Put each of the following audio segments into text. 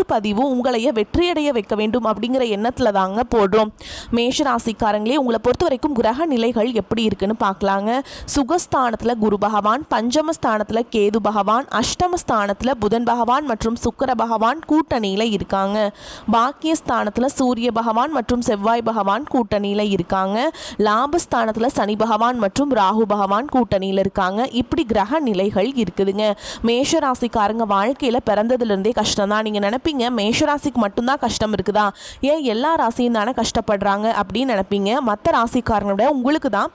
பதிவும் உங்களைய வெற்றியடைய வைக்க வேண்டும் அப்படிங்கிற எண்ணத்தில் தாங்க போடுறோம். மேஷ ராசிக்காரங்களே உங்களை பொறுத்த வரைக்கும் கிரக நிலைகள் எப்படி இருக்குன்னு பார்க்கலாங்க. சுகஸ்தானத்தில் குரு பகவான் பஞ்சமஸ்தானத்தில் கேது பகவான் அஷ்டமஸ்தானத்தில் புதன் பகவான் மற்றும் சுக்கர பகவான் கூட்டணியில் இருக்காங்க. பாக்கியஸ்தானத்தில் சூரிய பகவான் மற்றும் செவ்வாய் பகவான் கூட்டணியில் இருக்காங்க. லாபஸ்தானத்தில் சனி பகவான் மற்றும் ராகு பகவான் கூட்டணியில் இருக்காங்க. இப்படி கிரக நிலைகள் இருக்குதுங்க. மேஷ ராசிக்காரங்க வாழ்க்கையில் பிறந்ததுலேருந்தே கஷ்டம் தான் நீங்கள் நினைப்பீங்க. மேஷ ராசிக்கு மட்டும்தான் கஷ்டம் இருக்குதா? ஏன் எல்லா ராசியும் தானே கஷ்டப்படுறாங்க அப்படின்னு நினைப்பீங்க. மற்ற ராசிக்காரங்களோட உங்களுக்கு தான்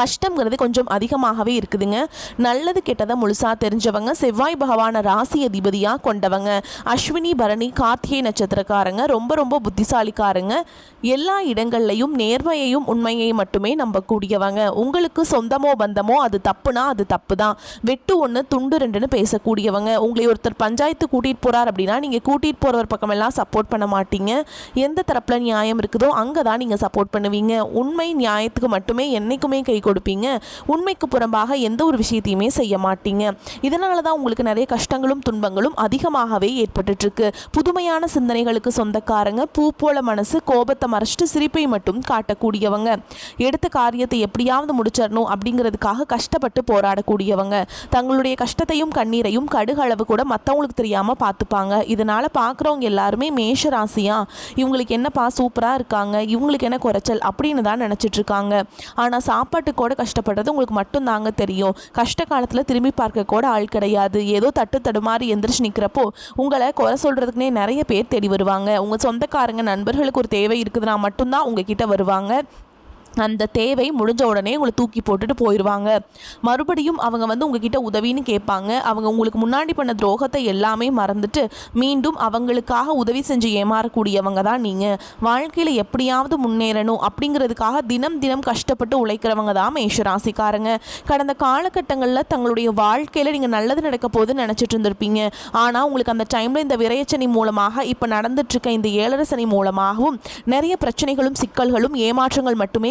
கஷ்டங்கிறது கொஞ்சம் அதிகமாகவே இருக்குதுங்க. நல்லது கெட்டதை முழுசாக தெரிஞ்சவங்க செவ்வாய் பகவான ராசி அதிபதியாக கொண்டவங்க அஸ்வினி பரணி கார்த்திகை நட்சத்திரக்காரங்க ரொம்ப ரொம்ப புத்திசாலிக்காரங்க எல்லா இடங்கள்லையும் நேர்மையையும் உண்மையை மட்டுமே நம்பக்கூடியவங்க. உங்களுக்கு சொந்தமோ பந்தமோ அது தப்புனா அது தப்பு தான் வெட்டு ஒன்று துண்டு ரெண்டுன்னு பேசக்கூடியவங்க. உங்களை ஒருத்தர் பஞ்சாயத்து கூட்டிகிட்டு போகிறார் அப்படின்னா நீங்கள் கூட்டிகிட்டு போகிறவர் பக்கமெல்லாம் சப்போர்ட் பண்ண மாட்டீங்க. எந்த தரப்பில் நியாயம் இருக்குதோ அங்கே தான் நீங்கள் சப்போர்ட் பண்ணுவீங்க. உண்மை நியாயத்துக்கு மட்டுமே என்றைக்குமே கை கொடுப்பீங்க. உண்மைக்கு புறம்பாக எந்த ஒரு விஷயத்தையுமே செய்ய மாட்டீங்க. இதனால தான் உங்களுக்கு நிறைய கஷ்டங்களும் துன்பங்களும் அதிகமாகவே ஏற்பட்டுட்ருக்கு புதுமையான சிந்தனைகளுக்கு சொந்தக்காரங்க பூ போல மனசு கோபத்தை மறைச்சிட்டு சிரிப்பை மட்டும் காட்டக்கூடியவங்க. எடுத்த காரியத்தை எப்படியாவது முடிச்சிடணும் அப்படிங்கிறதுக்காக கஷ்டப்பட்டு போராடக்கூடியவங்க. தங்களுடைய கஷ்டத்தையும் கண்ணீரையும் கடுகளவு கூட மற்றவங்களுக்கு தெரியாமல் பார்த்துப்பாங்க. இதனால் பார்க்குறவங்க எல்லாருமே மேஷ ராசியா இவங்களுக்கு என்னப்பா சூப்பராக இருக்காங்க? இவங்களுக்கு என்ன குறைச்சல்? அப்படின்னு தான் நினச்சிட்ருக்காங்க ஆனால் சாப்பாட்டு கூட கஷ்டப்படுறது உங்களுக்கு மட்டும்தாங்க தெரியும். கஷ்ட காலத்தில் திரும்பி பார்க்க கூட ஆள் கிடையாது. ஏதோ தட்டு தடுமாறி எந்திரிச்சு நிற்கிறப்போ உங்களை குறை சொல்கிறதுக்குனே நிறைய பேர் தேடி வருவாங்க. உங்கள் சொந்தக்காரங்க நண்பர்களுக்கு ஒரு தேவை இருக்குதுன்னா மட்டும்தான் உங்ககிட்ட வருவாங்க. அந்த தேவை முடிஞ்ச உடனே உங்களை தூக்கி போட்டுட்டு போயிடுவாங்க மறுபடியும் அவங்க வந்து உங்ககிட்ட உதவின்னு கேட்பாங்க. அவங்க உங்களுக்கு முன்னாடி பண்ண துரோகத்தை எல்லாமே மறந்துட்டு மீண்டும் அவங்களுக்காக உதவி செஞ்சு ஏமாறக்கூடியவங்க தான் நீங்கள் வாழ்க்கையில் எப்படியாவது முன்னேறணும் அப்படிங்கிறதுக்காக தினம் தினம் கஷ்டப்பட்டு உழைக்கிறவங்க தான் மேஷராசிக்காரங்க. கடந்த காலகட்டங்களில் தங்களுடைய வாழ்க்கையில் நீங்கள் நல்லது நடக்க போதுன்னு நினச்சிட்டு இருந்திருப்பீங்க. ஆனால் உங்களுக்கு அந்த டைமில் இந்த விரையச்சனி மூலமாக இப்போ நடந்துட்டுருக்க இந்த ஏழரசனி மூலமாகவும் நிறைய பிரச்சனைகளும் சிக்கல்களும் ஏமாற்றங்கள் மட்டுமே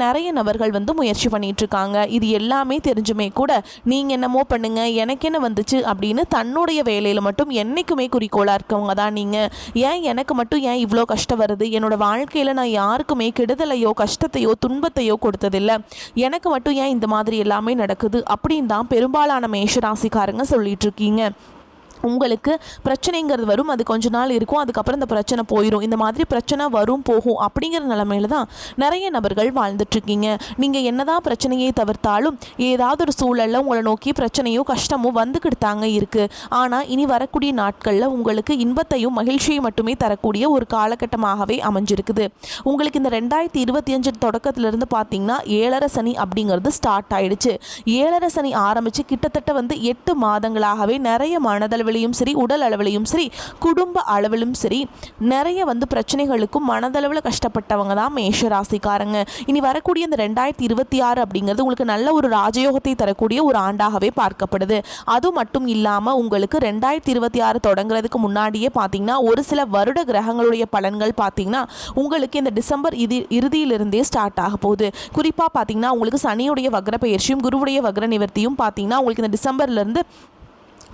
நிறைய நபர்கள் வந்து முயற்சி பண்ணிட்டு இருக்காங்க இது எல்லாமே தெரிஞ்சுமே கூட நீங்கள் என்னமோ பண்ணுங்க எனக்கு என்ன வந்துச்சு அப்படின்னு தன்னுடைய வேலையில் மட்டும் என்றைக்குமே குறிக்கோளாக இருக்கவங்க தான் நீங்கள் ஏன் எனக்கு மட்டும் ஏன் இவ்வளோ கஷ்டம் வருது? என்னோட வாழ்க்கையில் நான் யாருக்குமே கெடுதலையோ கஷ்டத்தையோ துன்பத்தையோ கொடுத்ததில்ல. எனக்கு மட்டும் ஏன் இந்த மாதிரி எல்லாமே நடக்குது அப்படின்னு தான் பெரும்பாலான மேஷராசிக்காரங்க சொல்லிட்டு இருக்கீங்க உங்களுக்கு பிரச்சனைங்கிறது வரும். அது கொஞ்ச நாள் இருக்கும். அதுக்கப்புறம் இந்த பிரச்சனை போயிடும் இந்த மாதிரி பிரச்சனை வரும் போகும் அப்படிங்கிற நிலமையில தான் நிறைய நபர்கள் வாழ்ந்துட்டுருக்கீங்க. நீங்கள் என்னதான் பிரச்சனையை தவிர்த்தாலும் ஏதாவது ஒரு சூழலில் உங்களை நோக்கி பிரச்சனையோ கஷ்டமோ வந்துக்கிட்டு தாங்க இருக்குது ஆனால் இனி வரக்கூடிய நாட்களில் உங்களுக்கு இன்பத்தையும் மகிழ்ச்சியை மட்டுமே தரக்கூடிய ஒரு காலகட்டமாகவே அமைஞ்சிருக்குது. உங்களுக்கு இந்த ரெண்டாயிரத்தி இருபத்தி அஞ்சு தொடக்கத்திலிருந்து பார்த்தீங்கன்னா ஏழரை சனி அப்படிங்கிறது ஸ்டார்ட் ஆயிடுச்சு. ஏழரை சனி ஆரம்பித்து கிட்டத்தட்ட வந்து எட்டு மாதங்களாகவே நிறைய மனதளவில் அளவிலையும் சரி உடல் அளவிலையும் சரி குடும்ப அளவிலும் சரி நிறைய வந்து பிரச்சனைகளுக்கும் மனதளவில் கஷ்டப்பட்டவங்க தான் மேஷ ராசிக்காரங்க இனி வரக்கூடிய இந்த ரெண்டாயிரத்தி இருபத்தி ஆறு அப்படிங்கிறது உங்களுக்கு நல்ல ஒரு ராஜயோகத்தை தரக்கூடிய ஒரு ஆண்டாகவே பார்க்கப்படுது. அது மட்டும் இல்லாமல் உங்களுக்கு ரெண்டாயிரத்தி இருபத்தி ஆறு தொடங்குறதுக்கு முன்னாடியே பார்த்தீங்கன்னா ஒரு சில வருட கிரகங்களுடைய பலன்கள் பார்த்தீங்கன்னா உங்களுக்கு இந்த டிசம்பர் இது இறுதியிலிருந்தே ஸ்டார்ட் ஆக போகுது. குறிப்பாக பார்த்தீங்கன்னா உங்களுக்கு சனியுடைய வக்ர பயிற்சியும் குருவுடைய வக்ர நிவர்த்தியும் பார்த்தீங்கன்னா உங்களுக்கு இந்த டிசம்பர்லேருந்து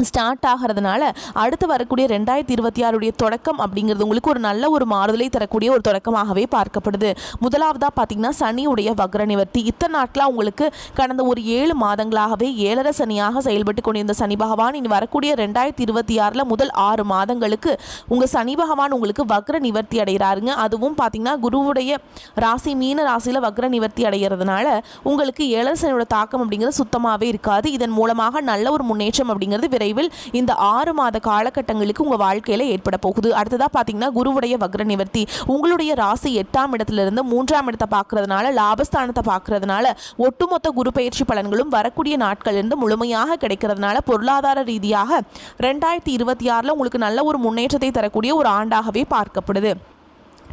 ஸ்டார்ட் ஆகிறதுனால அடுத்து வரக்கூடிய ரெண்டாயிரத்தி இருபத்தி ஆறுடைய தொடக்கம் அப்படிங்கிறது உங்களுக்கு ஒரு நல்ல ஒரு மாறுதலை தரக்கூடிய ஒரு தொடக்கமாகவே பார்க்கப்படுது. முதலாவதாக பார்த்தீங்கன்னா சனியுடைய வக்ர நிவர்த்தி. இத்தனை நாட்களாக உங்களுக்கு கடந்த ஒரு ஏழு மாதங்களாகவே ஏழரை சனியாக செயல்பட்டு கொண்டிருந்த சனி பகவான் இனி வரக்கூடிய ரெண்டாயிரத்தி இருபத்தி ஆறில் முதல் ஆறு மாதங்களுக்கு உங்கள் சனி பகவான் உங்களுக்கு வக்ர நிவர்த்தி அடைகிறாருங்க. அதுவும் பார்த்தீங்கன்னா குருவுடைய ராசி மீன ராசியில் வக்ர நிவர்த்தி அடைகிறதுனால உங்களுக்கு ஏழரை சனியோட தாக்கம் அப்படிங்கிறது சுத்தமாகவே இருக்காது. இதன் மூலமாக நல்ல ஒரு முன்னேற்றம் அப்படிங்கிறது விரைவில் இந்த ஆறு மாத காலகட்டங்களுக்கு உங்கள் வாழ்க்கையில் ஏற்பட போகுது. அடுத்ததாக பார்த்தீங்கன்னா குருவுடைய வக்ர நிவர்த்தி. உங்களுடைய ராசி எட்டாம் இடத்துலேருந்து மூன்றாம் இடத்தை பார்க்கறதுனால லாபஸ்தானத்தை பார்க்கறதுனால ஒட்டுமொத்த குரு பயிற்சி பலன்களும் வரக்கூடிய நாட்களிலிருந்து முழுமையாக கிடைக்கிறதுனால பொருளாதார ரீதியாக ரெண்டாயிரத்தி இருபத்தி ஆறில் உங்களுக்கு நல்ல ஒரு முன்னேற்றத்தை தரக்கூடிய ஒரு ஆண்டாகவே பார்க்கப்படுது.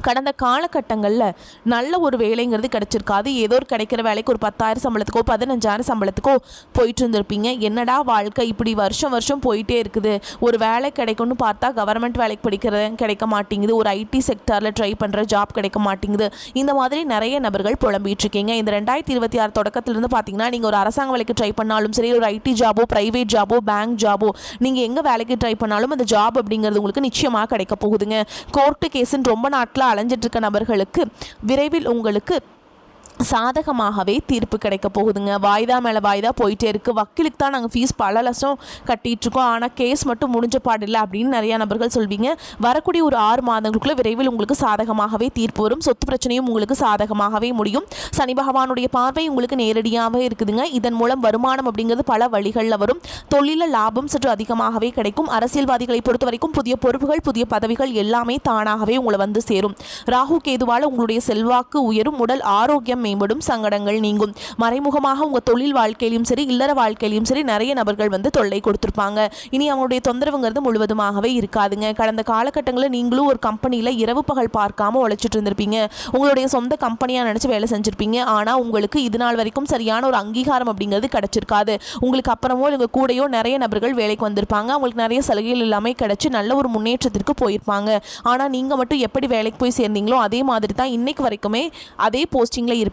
கடந்த காலகட்டங்களில் நல்ல ஒரு வேலைங்கிறது கிடச்சிருக்காது ஏதோ ஒரு கிடைக்கிற வேலைக்கு ஒரு பத்தாயிரம் சம்பளத்துக்கோ பதினஞ்சாயிரம் சம்பளத்துக்கோ போயிட்டு இருந்திருப்பீங்க என்னடா வாழ்க்கை இப்படி வருஷம் வருஷம் போயிட்டே இருக்குது. ஒரு வேலை கிடைக்கும்னு பார்த்தா கவர்மெண்ட் வேலைக்கு படிக்கிறது கிடைக்க மாட்டேங்குது. ஒரு ஐடி செக்டாரில் ட்ரை பண்ணுற ஜாப் கிடைக்க மாட்டேங்குது. இந்த மாதிரி நிறைய நபர்கள் புலம்பிட்டு இருக்கீங்க இந்த ரெண்டாயிரத்தி இருபத்தி ஆறு தொடக்கத்திலிருந்து பார்த்தீங்கன்னா நீங்கள் ஒரு அரசாங்க வேலைக்கு ட்ரை பண்ணாலும் சரி ஒரு ஐடி ஜாபோ ப்ரைவேட் ஜாபோ பேங்க் ஜாபோ நீங்கள் எங்கே வேலைக்கு ட்ரை பண்ணாலும் அந்த ஜாப் அப்படிங்கிறது உங்களுக்கு நிச்சயமாக கிடைக்க போகுதுங்க. கோர்ட்டு கேஸுன்னு ரொம்ப நாட்களாக அலைஞ்சிட்டு இருக்க நபர்களுக்கு விரைவில் உங்களுக்கு சாதகமாகவே தீர்ப்பு கிடைக்க போகுதுங்க. வாய்தா மேலே வாய்தா போயிட்டே இருக்குது வக்கீலுக்கு தான் நாங்கள் ஃபீஸ் பல லட்சம் கட்டிகிட்ருக்கோம் ஆனால் கேஸ் மட்டும் முடிஞ்ச பாடில்லை அப்படின்னு நிறையா நபர்கள் சொல்வீங்க. வரக்கூடிய ஒரு ஆறு மாதங்களுக்குள்ளே விரைவில் உங்களுக்கு சாதகமாகவே தீர்ப்பு வரும். சொத்து பிரச்சனையும் உங்களுக்கு சாதகமாகவே முடியும். சனி பகவானுடைய பார்வை உங்களுக்கு நேரடியாகவே இருக்குதுங்க. இதன் மூலம் வருமானம் அப்படிங்கிறது பல வழிகளில் வரும். தொழிலில் லாபம் சற்று அதிகமாகவே கிடைக்கும். அரசியல்வாதிகளை பொறுத்த வரைக்கும் புதிய பொறுப்புகள் புதிய பதவிகள் எல்லாமே தானாகவே உங்களை வந்து சேரும். ராகு கேதுவால் உங்களுடைய செல்வாக்கு உயரும். உடல் ஆரோக்கியம் மேம்படும் சங்கடங்கள் நீங்கும். மறைமுகமாக உங்கள் தொழில் வாழ்க்கையிலும் சரி இல்லற வாழ்க்கையிலும் சரி நிறைய நபர்கள் வந்து தொல்லை கொடுத்துருப்பாங்க. இனி அவங்களுடைய தொந்தரவுங்கிறது முழுவதுமாகவே இருக்காதுங்க. கடந்த காலகட்டங்களில் நீங்களும் ஒரு கம்பெனியில் இரவு பகல் பார்க்காம உழைச்சிட்டு இருந்திருப்பீங்க. உங்களுடைய சொந்த கம்பெனியாக நினச்சி வேலை செஞ்சுருப்பீங்க. ஆனால் உங்களுக்கு இது நாள் வரைக்கும் சரியான ஒரு அங்கீகாரம் அப்படிங்கிறது கிடைச்சிருக்காது. உங்களுக்கு அப்புறமோ உங்கள் கூடயோ நிறைய நபர்கள் வேலைக்கு வந்திருப்பாங்க. அவங்களுக்கு நிறைய சலுகைகள் எல்லாமே கிடைச்சி நல்ல ஒரு முன்னேற்றத்திற்கு போயிருப்பாங்க. ஆனால் நீங்கள் மட்டும் எப்படி வேலைக்கு போய் சேர்ந்தீங்களோ அதே மாதிரி தான் இன்னைக்கு வரைக்குமே அதே போஸ்டிங்கில் இருப்பீங்க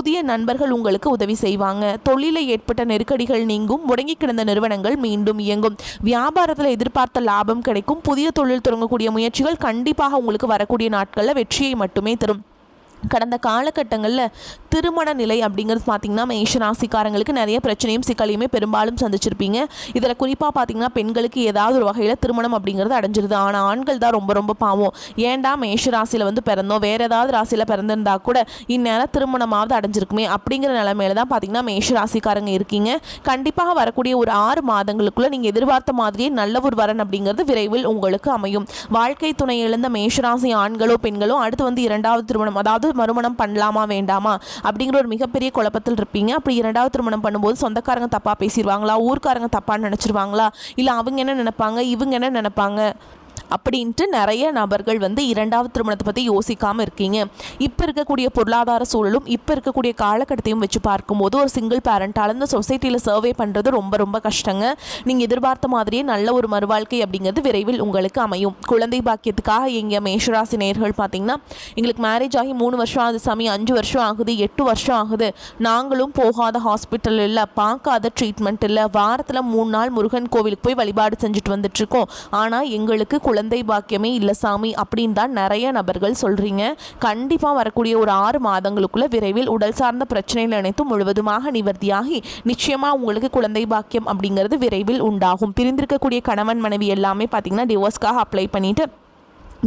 புதிய நண்பர்கள் உங்களுக்கு உதவி செய்வாங்க. தொழிலில் ஏற்பட்ட நெருக்கடிகள் நீங்கும். முடங்கி கிடந்த நிறுவனங்கள் மீண்டும் இயங்கும். வியாபாரத்தில் எதிர்பார்த்த லாபம் கிடைக்கும். புதிய தொழில் தொடங்கக்கூடிய முயற்சிகள் கண்டிப்பாக உங்களுக்கு வரக்கூடிய நாட்களில் வெற்றியை மட்டுமே தரும். கடந்த காலகட்டங்களில் திருமண நிலை அப்படிங்கிறது பார்த்தீங்கன்னா மேஷ ராசிக்காரங்களுக்கு நிறைய பிரச்சனையும் சிக்கலையுமே பெரும்பாலும் சந்திச்சிருப்பீங்க. இதில் குறிப்பாக பார்த்தீங்கன்னா பெண்களுக்கு ஏதாவது ஒரு வகையில் திருமணம் அப்படிங்கிறது அடைஞ்சிருது. ஆனால் ஆண்கள் தான் ரொம்ப ரொம்ப பாவம். ஏன்டா மேஷ ராசியில் வந்து பிறந்தோம்? வேறு ஏதாவது ராசியில் பிறந்திருந்தா கூட இந்நேரம் திருமணமாவது அடைஞ்சிருக்குமே அப்படிங்கிற நிலைமையில தான் பார்த்தீங்கன்னா மேஷ ராசிக்காரங்க இருக்கீங்க. கண்டிப்பாக வரக்கூடிய ஒரு ஆறு மாதங்களுக்குள்ளே நீங்கள் எதிர்பார்த்த மாதிரியே நல்ல ஒரு வரன் அப்படிங்கிறது விரைவில் உங்களுக்கு அமையும். வாழ்க்கை துணை இழந்த மேஷராசி ஆண்களோ பெண்களோ அடுத்து வந்து இரண்டாவது திருமணம் அதாவது மறுமணம் பண்ணலாமா வேண்டாமா அப்படிங்கிற ஒரு மிகப்பெரிய குழப்பத்தில் இருப்பீங்க. அப்படி இரண்டாவது திருமணம் பண்ணும்போது சொந்தக்காரங்க தப்பாக பேசிடுவாங்களா ஊர்க்காரங்க தப்பான்னு நினச்சிருவாங்களா இல்லை அவங்க என்ன நினைப்பாங்க இவங்க என்ன நினைப்பாங்க? அப்படின்ட்டு நிறைய நபர்கள் வந்து இரண்டாவது திருமணத்தை பற்றி யோசிக்காமல் இருக்கீங்க. இப்போ இருக்கக்கூடிய பொருளாதார சூழலும் இப்போ இருக்கக்கூடிய காலகட்டத்தையும் வச்சு பார்க்கும்போது ஒரு சிங்கிள் பேரண்டால் இந்த சொசைட்டியில் சர்வே பண்ணுறது ரொம்ப ரொம்ப கஷ்டங்க. நீங்கள் எதிர்பார்த்த மாதிரியே நல்ல ஒரு மறுவாழ்க்கை அப்படிங்கிறது விரைவில் உங்களுக்கு அமையும். குழந்தை பாக்கியத்துக்காக எங்கள் மேஷராசி நேர்கள் பார்த்தீங்கன்னா எங்களுக்கு மேரேஜ் ஆகி மூணு வருஷம் ஆகுது சாமி அஞ்சு வருஷம் ஆகுது எட்டு வருஷம் ஆகுது. நாங்களும் போகாத ஹாஸ்பிட்டல் இல்லை பார்க்காத ட்ரீட்மெண்ட் இல்லை வாரத்தில் மூணு நாள் முருகன் கோவிலுக்கு போய் வழிபாடு செஞ்சுட்டு வந்துட்டுருக்கோம் ஆனால் எங்களுக்கு குழந்தை குழந்தை பாக்கியமே இல்லை சாமி அப்படின்னு தான் நிறைய நபர்கள் சொல்கிறீங்க கண்டிப்பாக வரக்கூடிய ஒரு ஆறு மாதங்களுக்குள்ளே விரைவில் உடல் சார்ந்த பிரச்சனைகள் அனைத்தும் முழுவதுமாக நிவர்த்தியாகி நிச்சயமாக உங்களுக்கு குழந்தை பாக்கியம் அப்படிங்கிறது விரைவில் உண்டாகும். பிரிந்திருக்கக்கூடிய கணவன் மனைவி எல்லாமே பார்த்திங்கன்னா டிவோர்ஸ்க்காக அப்ளை பண்ணிவிட்டு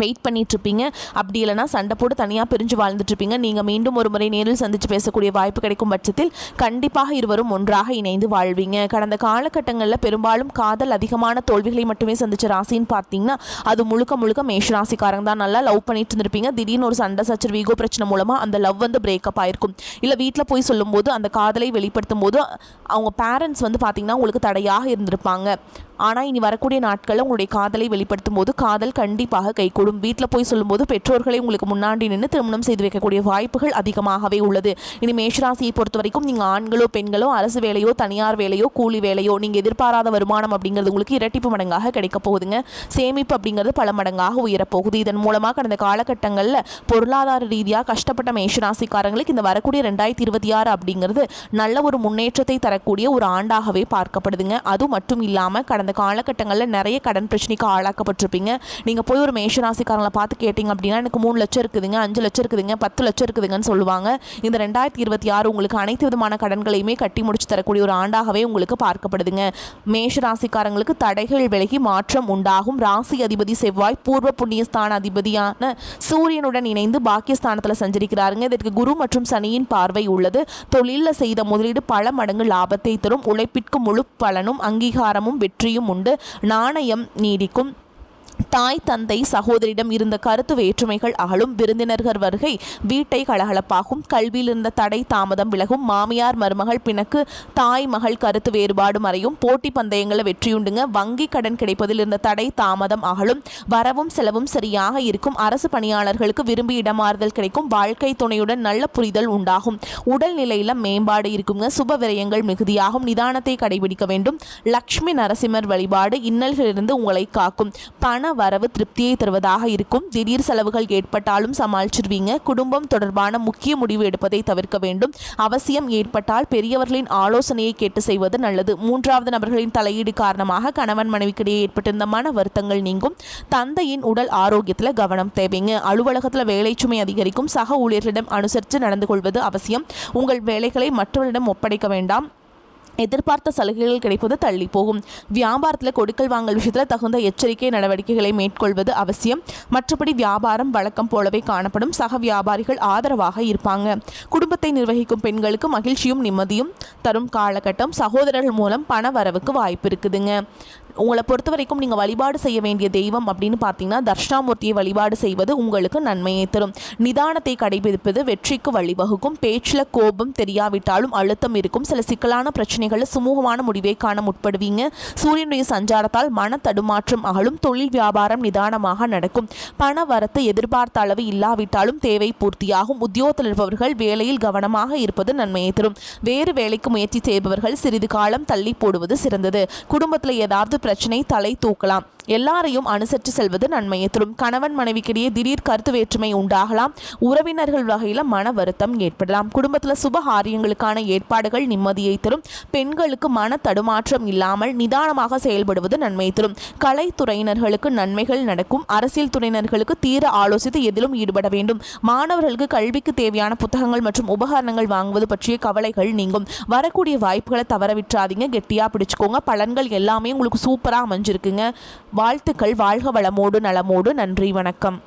வெயிட் பண்ணிகிட்ருப்பீங்க அப்படி இல்லைனா சண்டை போட்டு தனியாக பிரிஞ்சு வாழ்ந்துட்டுருப்பீங்க. நீங்கள் மீண்டும் ஒரு முறை நேரில் சந்தித்து பேசக்கூடிய வாய்ப்பு கிடைக்கும் பட்சத்தில் கண்டிப்பாக இருவரும் ஒன்றாக இணைந்து வாழ்வீங்க. கடந்த காலகட்டங்களில் பெரும்பாலும் காதல் அதிகமான தோல்விகளை மட்டுமே சந்திச்ச ராசின்னு பார்த்தீங்கன்னா அது முழுக்க முழுக்க மேஷ ராசிக்காரங்க தான். நல்லா லவ் பண்ணிட்டு இருந்திருப்பீங்க திடீர்னு ஒரு சண்டை சச்சர் வீகோ பிரச்சனை மூலமாக அந்த லவ் வந்து பிரேக்கப் ஆயிருக்கும். இல்லை வீட்டில் போய் சொல்லும்போது அந்த காதலை வெளிப்படுத்தும் போது அவங்க பேரண்ட்ஸ் வந்து பார்த்தீங்கன்னா உங்களுக்கு தடையாக இருந்திருப்பாங்க. ஆனால் இனி வரக்கூடிய நாட்களில் உங்களுடைய காதலை வெளிப்படுத்தும் போது காதல் கண்டிப்பாக கைகூடும். வீட்டில் போய் சொல்லும்போது பெற்றோர்களை உங்களுக்கு முன்னாடி நின்று திருமணம் செய்து வைக்கக்கூடிய வாய்ப்புகள் அதிகமாகவே உள்ளது. இனி மேஷராசியை பொறுத்த வரைக்கும் நீங்கள் ஆண்களோ பெண்களோ அரசு வேலையோ தனியார் வேலையோ கூலி வேலையோ நீங்கள் எதிர்பாராத வருமானம் அப்படிங்கிறது உங்களுக்கு இரட்டிப்பு மடங்காக கிடைக்க போகுதுங்க. சேமிப்பு அப்படிங்கிறது பல மடங்காக உயரப்போகுது. இதன் மூலமாக கடந்த காலகட்டங்களில் பொருளாதார ரீதியாக கஷ்டப்பட்ட மேஷராசிக்காரங்களுக்கு இந்த வரக்கூடிய ரெண்டாயிரத்தி இருபத்தி ஆறு அப்படிங்கிறது நல்ல ஒரு முன்னேற்றத்தை தரக்கூடிய ஒரு ஆண்டாகவே பார்க்கப்படுதுங்க. அது மட்டும் இல்லாமல் கடந்த காலகட்டங்களில் நிறைய கடன் பிரச்சனைக்கு ஆளாக்கப்பட்டிருப்பீங்க. நீங்கள் போய் ஒரு மேஷராசிக்காரங்களை பார்த்து கேட்டிங்க அப்படின்னா எனக்கு மூணு லட்சம் இருக்குதுங்க அஞ்சு லட்சம் இருக்குதுங்க பத்து லட்சம் இருக்குதுங்கன்னு சொல்லுவாங்க. இந்த ரெண்டாயிரத்தி இருபத்தி ஆறு உங்களுக்கு அனைத்து விதமான கடன்களையுமே கட்டி முடிச்சு தரக்கூடிய ஒரு ஆண்டாகவே உங்களுக்கு பார்க்கப்படுதுங்க. மேஷ ராசிக்காரங்களுக்கு தடைகள் விலகி மாற்றம் உண்டாகும். ராசி அதிபதி செவ்வாய் பூர்வ புண்ணியஸ்தான அதிபதியான சூரியனுடன் இணைந்து பாக்கியஸ்தானத்தில் சஞ்சரிக்கிறாருங்க. இதற்கு குரு மற்றும் சனியின் பார்வை உள்ளது. தொழிலில் செய்த முதலீடு பல மடங்கு லாபத்தை தரும். உழைப்பிற்கு முழு பலனும் அங்கீகாரமும் வெற்றியும் உண்டு. நாணயம் நீடிக்கும். தாய் தந்தை சகோதரிடம் இருந்த கருத்து வேற்றுமைகள் அகலும். விருந்தினர்கள் வருகை வீட்டை கலகலப்பாகும். கல்வியில் இருந்த தடை தாமதம் விலகும். மாமியார் மருமகள் பிணக்கு தாய் மகள் கருத்து வேறுபாடு மறையும். போட்டி பந்தயங்களை வெற்றியுண்டுங்க. வங்கி கடன் கிடைப்பதில் இருந்த தடை தாமதம் அகலும். வரவும் செலவும் சரியாக இருக்கும். அரசு பணியாளர்களுக்கு விரும்பி இடமாறுதல் கிடைக்கும். வாழ்க்கை துணையுடன் நல்ல புரிதல் உண்டாகும். உடல் நிலையில மேம்பாடு இருக்குங்க. சுப விரயங்கள் மிகுதியாகும். நிதானத்தை கடைபிடிக்க வேண்டும். லக்ஷ்மி நரசிம்மர் வழிபாடு இன்னல்களிலிருந்து உங்களை காக்கும். பண வரவு திருப்தியை தருவதாக இருக்கும். திடீர் செலவுகள் ஏற்பட்டாலும் சமாளிச்சிருவீங்க. குடும்பம் தொடர்பான முக்கிய முடிவு எடுப்பதை தவிர்க்க வேண்டும். அவசியம் ஏற்பட்டால் பெரியவர்களின் ஆலோசனையை கேட்டு செய்வது நல்லது. மூன்றாவது நபர்களின் தலையீடு காரணமாக கணவன் மனைவிக்கிடையே ஏற்பட்டிருந்த மன வருத்தங்கள் நீங்கும். தந்தையின் உடல் ஆரோக்கியத்தில் கவனம் தேவைங்க. அலுவலகத்தில் வேலை சுமை அதிகரிக்கும். சக ஊழியர்களிடம் அனுசரித்து நடந்து கொள்வது அவசியம். உங்கள் வேலைகளை மற்றவர்களிடம் ஒப்படைக்க வேண்டாம். எதிர்பார்த்த சலுகைகள் கிடைப்பது தள்ளி போகும். வியாபாரத்தில் கொடுக்கல் வாங்கல் விஷயத்தில் தகுந்த எச்சரிக்கை நடவடிக்கைகளை மேற்கொள்வது அவசியம். மற்றபடி வியாபாரம் வழக்கம் போலவே காணப்படும். சக வியாபாரிகள் ஆதரவாக இருப்பாங்க. குடும்பத்தை நிர்வகிக்கும் பெண்களுக்கு மகிழ்ச்சியும் நிம்மதியும் தரும் காலகட்டம் சகோதரர்கள் மூலம் பண வரவுக்கு வாய்ப்பு இருக்குதுங்க. உங்களை பொறுத்த வரைக்கும் நீங்கள் வழிபாடு செய்ய வேண்டிய தெய்வம் அப்படின்னு பார்த்தீங்கன்னா தர்ஷ்ணாமூர்த்தியை வழிபாடு செய்வது உங்களுக்கு நன்மையை தரும். நிதானத்தை கடைபிடிப்பது வெற்றிக்கு வழிவகுக்கும். பேச்சில் கோபம் தெரியாவிட்டாலும் அழுத்தம் இருக்கும். சில சிக்கலான பிரச்சனைகளை சுமூகமான முடிவை காண முற்படுவீங்க. சூரியனுடைய சஞ்சாரத்தால் மன தடுமாற்றம் அகலும். தொழில் வியாபாரம் நிதானமாக நடக்கும். பண வரத்து எதிர்பார்த்த அளவு இல்லாவிட்டாலும் தேவை பூர்த்தியாகும். உத்தியோகத்தில் இருப்பவர்கள் வேலையில் கவனமாக இருப்பது நன்மையை தரும். வேறு வேலைக்கு முயற்சி செய்பவர்கள் சிறிது காலம் தள்ளி போடுவது சிறந்தது. குடும்பத்தில் ஏதாவது பிரச்சனை தலை தூக்கலாம். எல்லாரையும் அனுசரித்து செல்வது நன்மையை தரும் கணவன் மனைவிக்கிடையே திடீர் கருத்து வேற்றுமை உண்டாகலாம். உறவினர்கள் வகையில் மன வருத்தம் ஏற்படலாம். குடும்பத்தில் சுபகாரியங்களுக்கான ஏற்பாடுகள் நிம்மதியை தரும். பெண்களுக்கு மன தடுமாற்றம் இல்லாமல் நிதானமாக செயல்படுவது நன்மை தரும் கலைத்துறையினர்களுக்கு நன்மைகள் நடக்கும். அரசியல் துறையினர்களுக்கு தீர ஆலோசித்து எதிலும் ஈடுபட வேண்டும். மாணவர்களுக்கு கல்விக்கு தேவையான புத்தகங்கள் மற்றும் உபகரணங்கள் வாங்குவது பற்றிய கவலைகள் நீங்கும். வரக்கூடிய வாய்ப்புகளை தவற விட்டுறாதீங்க. கெட்டியாக பிடிச்சுக்கோங்க. பலன்கள் எல்லாமே உங்களுக்கு சூப்பராக அமைஞ்சிருக்குங்க. வாழ்த்துக்கள். வாழ்க வளமோடு நலமோடு. நன்றி. வணக்கம்.